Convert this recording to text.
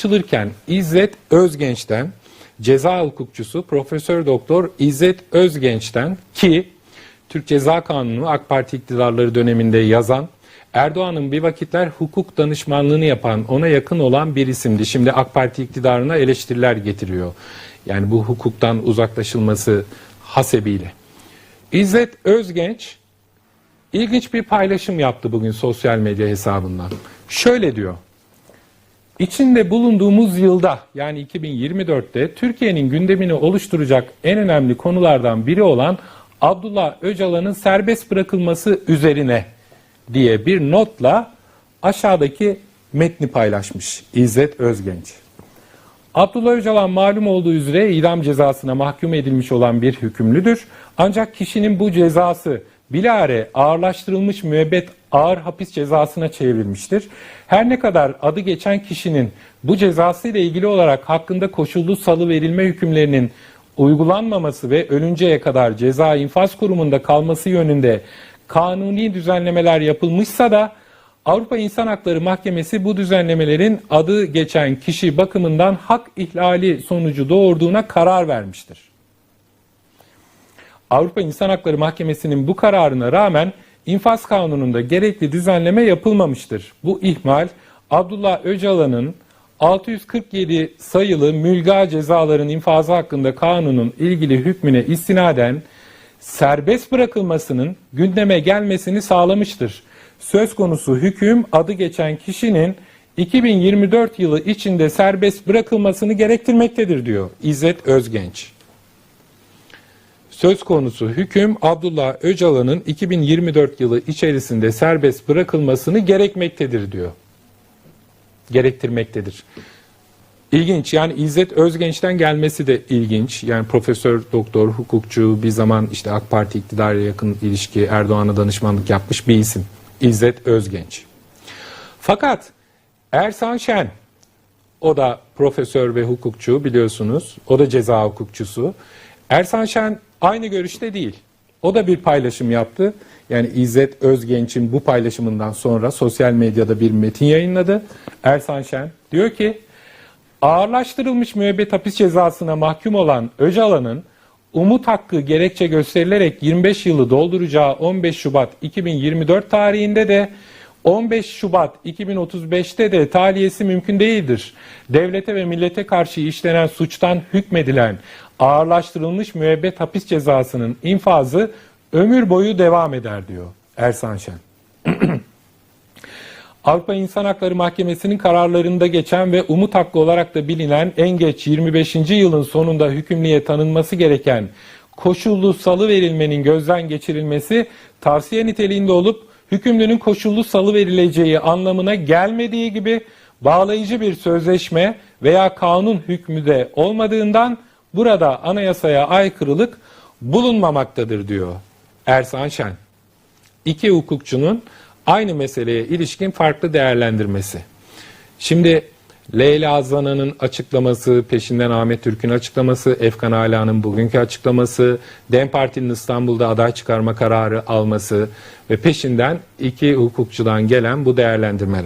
tartışılırken İzzet Özgenç'ten ceza hukukçusu Profesör Doktor İzzet Özgenç'ten ki Türk Ceza Kanunu AK Parti iktidarları döneminde yazan Erdoğan'ın bir vakitler hukuk danışmanlığını yapan, ona yakın olan bir isimdi. Şimdi AK Parti iktidarına eleştiriler getiriyor. Yani bu hukuktan uzaklaşılması hasebiyle. İzzet Özgenç ilginç bir paylaşım yaptı bugün sosyal medya hesabından. Şöyle diyor. İçinde bulunduğumuz yılda yani 2024'te Türkiye'nin gündemini oluşturacak en önemli konulardan biri olan Abdullah Öcalan'ın serbest bırakılması üzerine diye bir notla aşağıdaki metni paylaşmış İzzet Özgenç. Abdullah Öcalan malum olduğu üzere idam cezasına mahkum edilmiş olan bir hükümlüdür. Ancak kişinin bu cezası bilare ağırlaştırılmış müebbet ağır hapis cezasına çevrilmiştir. Her ne kadar adı geçen kişinin bu cezası ile ilgili olarak hakkında koşullu salı verilme hükümlerinin uygulanmaması ve ölünceye kadar ceza infaz kurumunda kalması yönünde kanuni düzenlemeler yapılmışsa da Avrupa İnsan Hakları Mahkemesi bu düzenlemelerin adı geçen kişi bakımından hak ihlali sonucu doğurduğuna karar vermiştir. Avrupa İnsan Hakları Mahkemesi'nin bu kararına rağmen infaz kanununda gerekli düzenleme yapılmamıştır. Bu ihmal Abdullah Öcalan'ın 647 sayılı mülga cezaların infazı hakkında kanunun ilgili hükmüne istinaden serbest bırakılmasının gündeme gelmesini sağlamıştır. Söz konusu hüküm adı geçen kişinin 2024 yılı içinde serbest bırakılmasını gerektirmektedir diyor İzzet Özgenç. Söz konusu hüküm Abdullah Öcalan'ın 2024 yılı içerisinde serbest bırakılmasını gerekmektedir diyor. Gerektirmektedir. İlginç yani İzzet Özgenç'ten gelmesi de ilginç. Yani profesör, doktor, hukukçu bir zaman işte AK Parti iktidarıyla yakın ilişki Erdoğan'a danışmanlık yapmış bir isim. İzzet Özgenç. Fakat Ersan Şen o da profesör ve hukukçu biliyorsunuz. O da ceza hukukçusu. Ersan Şen aynı görüşte değil. O da bir paylaşım yaptı. Yani İzzet Özgenç'in bu paylaşımından sonra sosyal medyada bir metin yayınladı. Ersan Şen diyor ki ağırlaştırılmış müebbet hapis cezasına mahkum olan Öcalan'ın umut hakkı gerekçe gösterilerek 25 yılı dolduracağı 15 Şubat 2024 tarihinde de 15 Şubat 2035'te de tahliyesi mümkün değildir. Devlete ve millete karşı işlenen suçtan hükmedilen ağırlaştırılmış müebbet hapis cezasının infazı ömür boyu devam eder diyor Ersan Şen. Avrupa İnsan Hakları Mahkemesi'nin kararlarında geçen ve umut hakkı olarak da bilinen en geç 25. yılın sonunda hükümlüye tanınması gereken koşullu salı verilmenin gözden geçirilmesi tavsiye niteliğinde olup hükümlünün koşullu salı verileceği anlamına gelmediği gibi bağlayıcı bir sözleşme veya kanun hükmü de olmadığından burada anayasaya aykırılık bulunmamaktadır diyor Ersan Şen. İki hukukçunun aynı meseleye ilişkin farklı değerlendirmesi. Şimdi Leyla Zana'nın açıklaması, peşinden Ahmet Türk'ün açıklaması, Efkan Ala'nın bugünkü açıklaması, DEM Parti'nin İstanbul'da aday çıkarma kararı alması ve peşinden iki hukukçudan gelen bu değerlendirmeler.